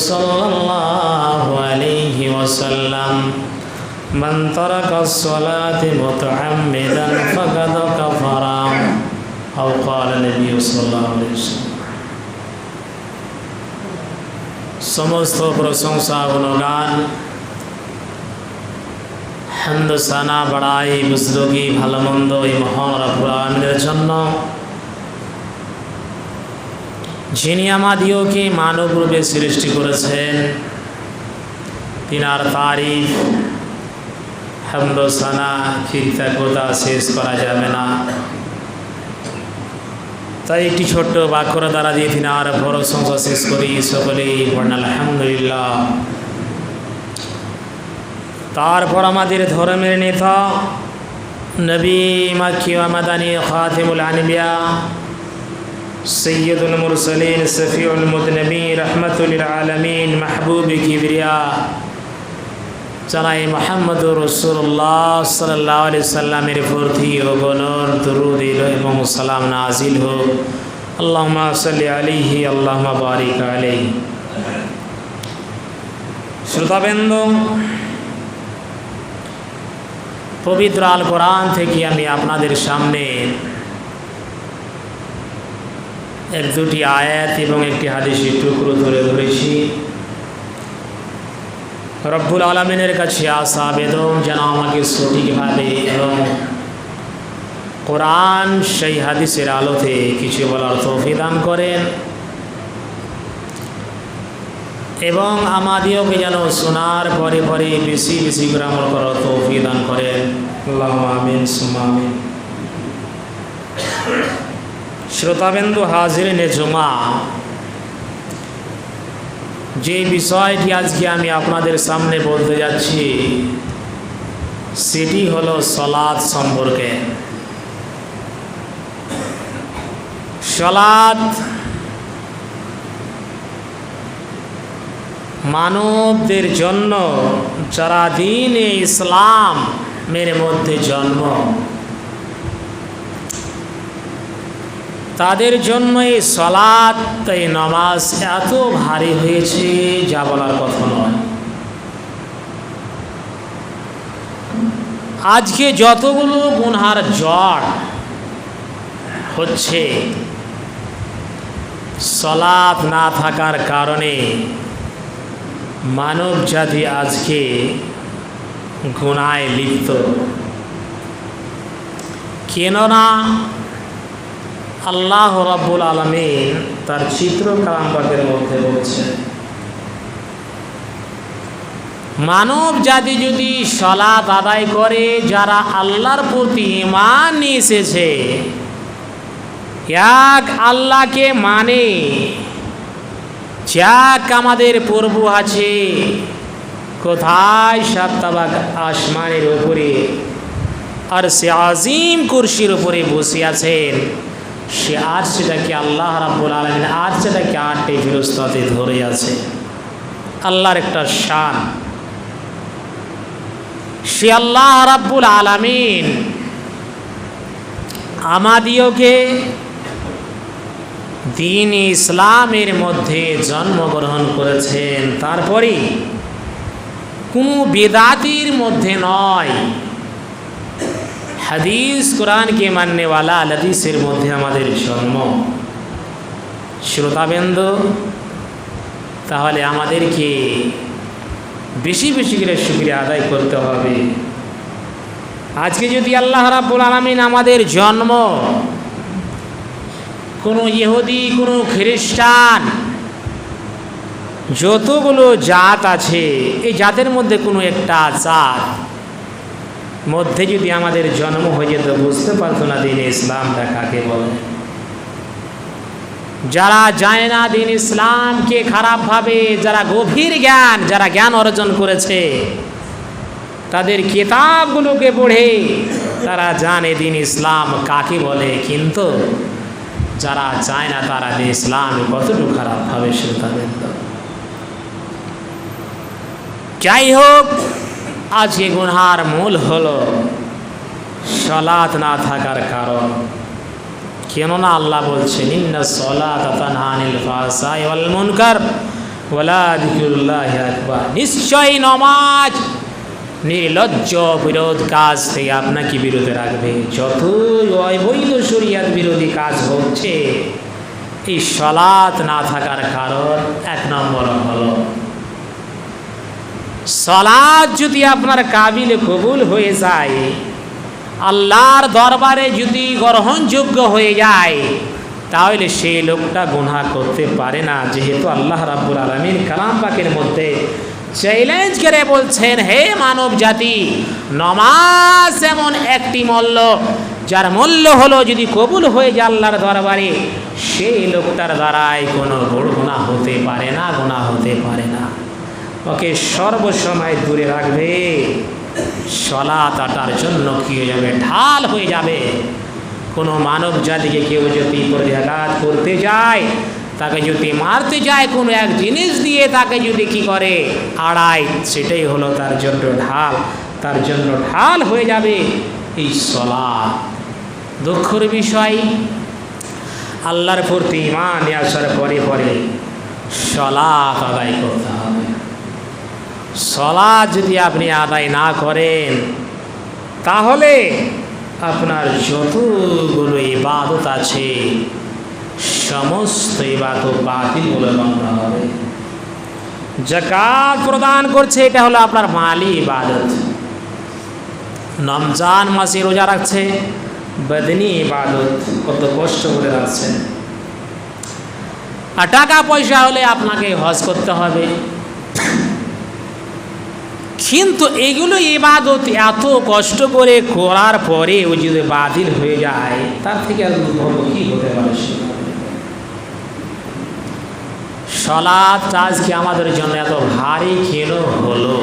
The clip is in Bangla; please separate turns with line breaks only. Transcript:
صلى الله عليه وسلم من ترك الصلاة متعمدا فقد كفر أو قال النبي صلى الله عليه وسلم সমস্ত প্রশংসা গুণগান হিন্দুস্তানা বড়াই বুজরুগি ভালো মন্দ এই মহান রব্বুল আলমিনের জন্য যিনি আমাদিওকে মানব রূপে সৃষ্টি করেছেন, তিনার তারিফ হিন্দুস্তানা কৃতজ্ঞতা শেষ করা যাবে না। তাই একটি ছোট্ট বাক্যর দ্বারা দিয়ে তিনি আর বড় সংসার শেষ করি, সকলেই পড়েন আলহামদুলিল্লাহ। তারপর আমাদের ধর্মের নেতা, নবী মাকি মাদানী খাতিমুল আনবিয়া সৈয়দুল মুরসলিন সফিউল মুদনবী রহমতুল আলমিন মাহবুব কিবরিয়া জানাই মোহাম্মদ রসুল্লাহ সাল্লাহ আলি সাল্লামের প্রতি ও গণর দরুদ এবং সালাম নাজিল হোক আল্লাহ সাল্লি আলিহি আল্লাহ বারিক আলি শ্রোতাবেন্দ, পবিত্র আল কোরআন থেকে আমি আপনাদের সামনে এক দুটি আয়াত এবং একটি হাদিসি টুকরো ধরে ধরেছি। রব্বুল আলমিনের কাছে আসা বেদন যেন আমাকে সঠিকভাবে এবং কোরআন সেই হাদিসের আলোতে কিছু বলার তৌফি দান করেন। এবং আমাদিওকে যেন শোনার পরে পরে বেশি বেশি আমল করার তৌফি দান করেন। আল্লাহ আমিন সুমামিন শ্রোতাবেন্দু হাজিরিনে জমা। যে বিষয়টি আজকে আমি আপনাদের সামনে বলতে যাচ্ছি, সেটি হলো সলাদ সম্পর্কে। সলাদ মানবদের জন্য যারা দিন ইসলাম মেরে মধ্যে জন্ম তাদের জন্য এই সলাৎ এই নামাজ এত ভারী হয়েছে যা বলার কথা নয়। আজকে যতগুলো গুনহার জ্বর হচ্ছে, সলাৎ না থাকার কারণে মানব জাতি আজকে গুণায় লিপ্ত। কেননা আল্লাহ রব্বুল আলমিন তার চিত্র কালামবাগের মধ্যে বলছে মানব জাতি যদি সলাৎ আদায় করে, যারা আল্লাহর প্রতি ইমান এসেছে এক আল্লাহকে মানে যাক আমাদের প্রভু আছে, কোথায় সাত্তাবাগ আসমানের উপরে, আর সে আজিম কুরসির উপরে বসে আছেন সে আর সেটাকে আল্লাহ রাব্বুল আলমিন আর সেটাকে আটটি ফিরস্তাতে ধরে আছে। আল্লাহর একটা শান। সে আল্লাহ রাব্বুল আলমিন আমাদিওকে দিন ইসলামের মধ্যে জন্মগ্রহণ করেছেন। তারপরে কোনো বেদাতির মধ্যে নয়। হাদিস কোরআনকে মাননেওয়ালা হাদিসের মধ্যে আমাদের জন্ম। শ্রোতাবেন্দ, তাহলে আমাদেরকে বেশি বেশি করে সুক্রিয়া আদায় করতে হবে। আজকে যদি আল্লাহ রাব্বুল আলমিন আমাদের জন্ম, কোনো ইহুদি, কোনো খ্রিস্টান, যতগুলো জাত আছে, এই জাতের মধ্যে কোনো একটা জাত মধ্যে যদি আমাদের জন্ম হয়ে যেত, বুঝতে পারতো না দিন ইসলামটা কাকে বলে। যারা যায় না দিন ইসলামকে খারাপভাবে, যারা গভীর জ্ঞান, যারা জ্ঞান অর্জন করেছে, তাদের কিতাবগুলোকে পড়ে তারা জানে দিন ইসলাম কাকে বলে। কিন্তু যারা চায় না তারা দিন ইসলাম কতটুকু খারাপভাবে সে তাদের যাই হোক আজকে গুনহার মূল হলো সলাৎ না থাকার কারণ। কেননা আল্লাহ বলছেন, ইন্না সলাত তানহানিল ফাসাই ওয়াল মুনকার ওলা দিকুল্লাহ আকবার। নিশ্চয়ই নমাজ নির্লজ্জ বিরোধ কাজ থেকে আপনাকে বিরোধে রাখবে। যতই অবৈধ শরিয়াত বিরোধী কাজ হচ্ছে, এই সলাৎ না থাকার কারণ এক নম্বর হলো সলাৎ যদি আপনার কাবিল কবুল হয়ে যায়, আল্লাহর দরবারে যদি গ্রহণযোগ্য হয়ে যায়, তাহলে সেই লোকটা গুনাহ করতে পারে না। যেহেতু আল্লাহ রাব্বুল আলমীর কালাম পাকের মধ্যে চ্যালেঞ্জ করে বলছেন, হে মানব জাতি, নমাজ এমন একটি মূল্য, যার মূল্য হলো যদি কবুল হয়ে যায় আল্লাহর দরবারে, সেই লোকটার দ্বারাই কোনো গুণা হতে পারে না গুণা হতে পারে না। ওকে সর্বসময় দূরে রাখবে। সলা তাটার জন্য কী হয়ে যাবে? ঢাল হয়ে যাবে। কোনো মানব জাতিকে কেউ যদি প্রতিঘাত করতে যায়, তাকে যদি মারতে যায়, কোনো এক জিনিস দিয়ে তাকে যদি কি করে? আড়াই। সেটাই হলো তার জন্য ঢাল। তার জন্য ঢাল হয়ে যাবে এই সলা দুঃখের বিষয়, আল্লাহর প্রতি ইমান আসার পরে পরে সলাৎ আদায় করতে হবে। সলাৎ যদি আপনি আদায় না করেন, তাহলে আপনার যতগুলো ইবাদত আছে, সমস্ত ইবাদত বাতিল বলে গণ্য হবে। জাকাত প্রদান করছে, এটা হলো আপনার মালি ইবাদত। রমজান মাসে রোজা রাখছে, বদনি ইবাদত, কত কষ্ট করে রাখছে। আর টাকা পয়সা হলে আপনাকে হজ করতে হবে। কিন্তু এগুলো ইবাদত এত কষ্ট করে করার পরে ও যদি বাতিল হয়ে যায়, তার থেকে আর উদ্ভব কী হতে পারে সলাদ আজকে আমাদের জন্য এত ভারী কেন হলো।